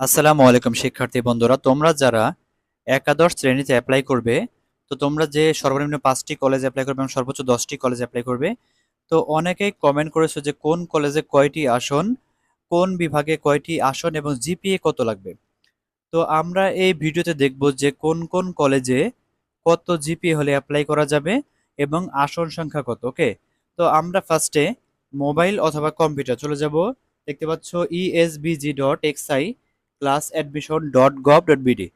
আসসালামু আলাইকুম, শিক্ষার্থী বন্ধুরা। তোমরা যারা একাদশ শ্রেণীতে অ্যাপ্লাই করবে, তো তোমরা যে সর্বনিম্ন পাঁচটি কলেজ অ্যাপ্লাই করবে এবং সর্বোচ্চ দশটি কলেজ অ্যাপ্লাই করবে, তো অনেকেই কমেন্ট করেছ যে কোন কলেজে কয়টি আসন, কোন বিভাগে কয়টি আসন এবং জিপিএ কত লাগবে। তো আমরা এই ভিডিওতে দেখব যে কোন কোন কলেজে কত জিপিএ হলে অ্যাপ্লাই করা যাবে এবং আসন সংখ্যা কত, ওকে? তো আমরা ফার্স্টে মোবাইল অথবা কম্পিউটার চলে যাব। দেখতে পাচ্ছ ESBG dot XI class admission dot gov dot BD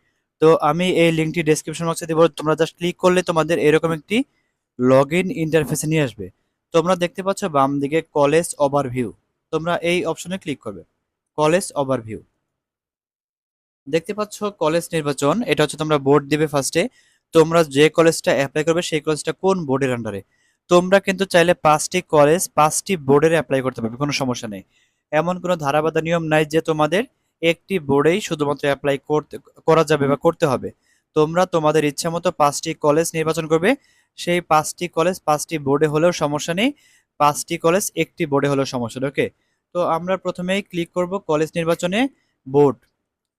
তো আমি এই লিঙ্কটি ডেসক্রিপশন বক্সে দেবো। তোমরা জাস্ট ক্লিক করলে তোমাদের এরকম একটি লগ ইন ইন্টারফেসে নিয়ে আসবে। তোমরা দেখতে পাচ্ছ বাম দিকে কলেজ ওভারভিউ তোমরা এই অপশনে ক্লিক করবে। কলেজ ওভারভিউ দেখতে পাচ্ছ কলেজ নির্বাচন। এটা হচ্ছে তোমরা বোর্ড দিবে ফার্স্টে তোমরা যে কলেজটা অ্যাপ্লাই করবে সেই কলেজটা কোন বোর্ডের আন্ডারে তোমরা কিন্তু চাইলে পাঁচটি কলেজ পাঁচটি বোর্ডের অ্যাপ্লাই করতে পারবে, কোনো সমস্যা নেই। এমন কোনো ধারাবাধা নিয়ম নাই যে তোমাদের একটি বোর্ডেই শুধুমাত্র অ্যাপ্লাই করতে, করা যাবে বা করতে হবে। তোমরা তোমাদের ইচ্ছা মতো পাঁচটি কলেজ নির্বাচন করবে। সেই পাঁচটি কলেজ পাঁচটি বোর্ডে হলেও সমস্যা নেই। পাঁচটি কলেজ একটি বোর্ডে হলেও সমস্যা নেই ওকে তো আমরা প্রথমেই ক্লিক করব কলেজ নির্বাচনে বোর্ড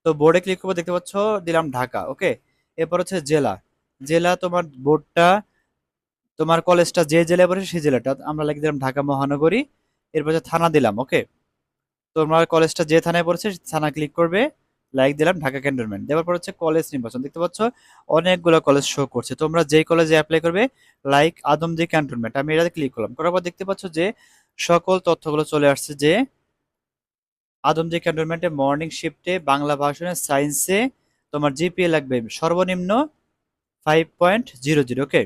তো বোর্ডে ক্লিক করব, দেখতে পাচ্ছ, দিলাম ঢাকা ওকে এরপর হচ্ছে জেলা। জেলা তোমার বোর্ডটা তোমার কলেজটা যে জেলায় পড়ে সেই জেলাটা। আমরা লিখে দিলাম ঢাকা মহানগরী। এরপর হচ্ছে থানা দিলাম ওকে তোমার কলেজটা যে থানায় পড়েছে থানা ক্লিক করবে লাইক দিলাম, ঢাকা ক্যান্টনমেন্ট দেওয়ার পর হচ্ছে কলেজ নির্বাচন। দেখতে পাচ্ছ, অনেকগুলো কলেজ শো করছে। তোমরা যেই কলেজে অ্যাপ্লাই করবে লাইক আদমজি ক্যান্টনমেন্ট আমি এটাতে ক্লিক করলাম। করার পর দেখতে পাচ্ছ যে, সকল তথ্যগুলো চলে আসছে যে আদমজি ক্যান্টনমেন্টে মর্নিং শিফটে বাংলা ভাষণে সায়েন্সে তোমার জিপিএ লাগবে সর্বনিম্ন five point zero zero okay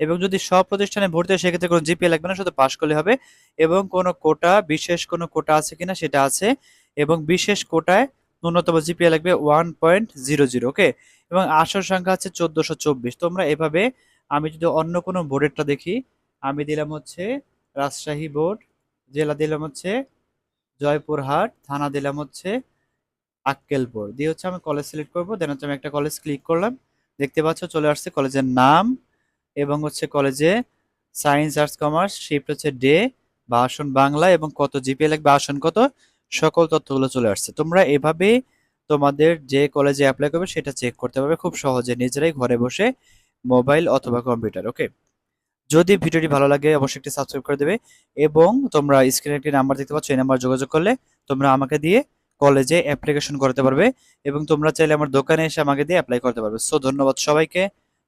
এবং যদি সব প্রতিষ্ঠানে ভর্তি হয়, সেক্ষেত্রে কোনো জিপিএ লাগবে না, শুধু পাশ করলে হবে। এবং কোনো কোটা, বিশেষ কোনো কোটা আছে কিনা সেটা আছে। এবং বিশেষ কোটায় ন্যূনতম জিপিএ লাগবে one point zero zero okay এবং আসন সংখ্যা আছে চোদ্দোশো চব্বিশ। তোমরা এভাবে আমি যদি অন্য কোনো বোর্ডেরটা দেখি, আমি দিলাম হচ্ছে রাজশাহী বোর্ড, জেলা দিলাম হচ্ছে জয়পুরহাট, থানা দিলাম হচ্ছে আক্কেলপুর দিয়ে হচ্ছে আমি কলেজ সিলেক্ট করব দেন হচ্ছে আমি একটা কলেজ ক্লিক করলাম। দেখতে পাচ্ছ, চলে আসছে কলেজের নাম। এবং হচ্ছে কলেজে সায়েন্স, আর্টস, কমার্স, শিফট হচ্ছে ডে আসন বাংলা এবং কত জিপিএ লাগবে, আসন কত, সকল তথ্যগুলো চলে আসছে। তোমরা এভাবে তোমাদের যে কলেজে অ্যাপ্লাই করবে সেটা চেক করতে পারবে খুব সহজে নিজেরাই ঘরে বসে মোবাইল অথবা কম্পিউটার ওকে যদি ভিডিওটি ভালো লাগে অবশ্যই একটি সাবস্ক্রাইব করে দেবে এবং তোমরা স্ক্রিনে একটি নাম্বার দেখতে পাচ্ছ, এই নাম্বার যোগাযোগ করলে তোমরা আমাকে দিয়ে কলেজে অ্যাপ্লিকেশন করতে পারবে এবং তোমরা চাইলে আমার দোকানে এসে আমাকে দিয়ে অ্যাপ্লাই করতে পারবে। সো ধন্যবাদ সবাইকে।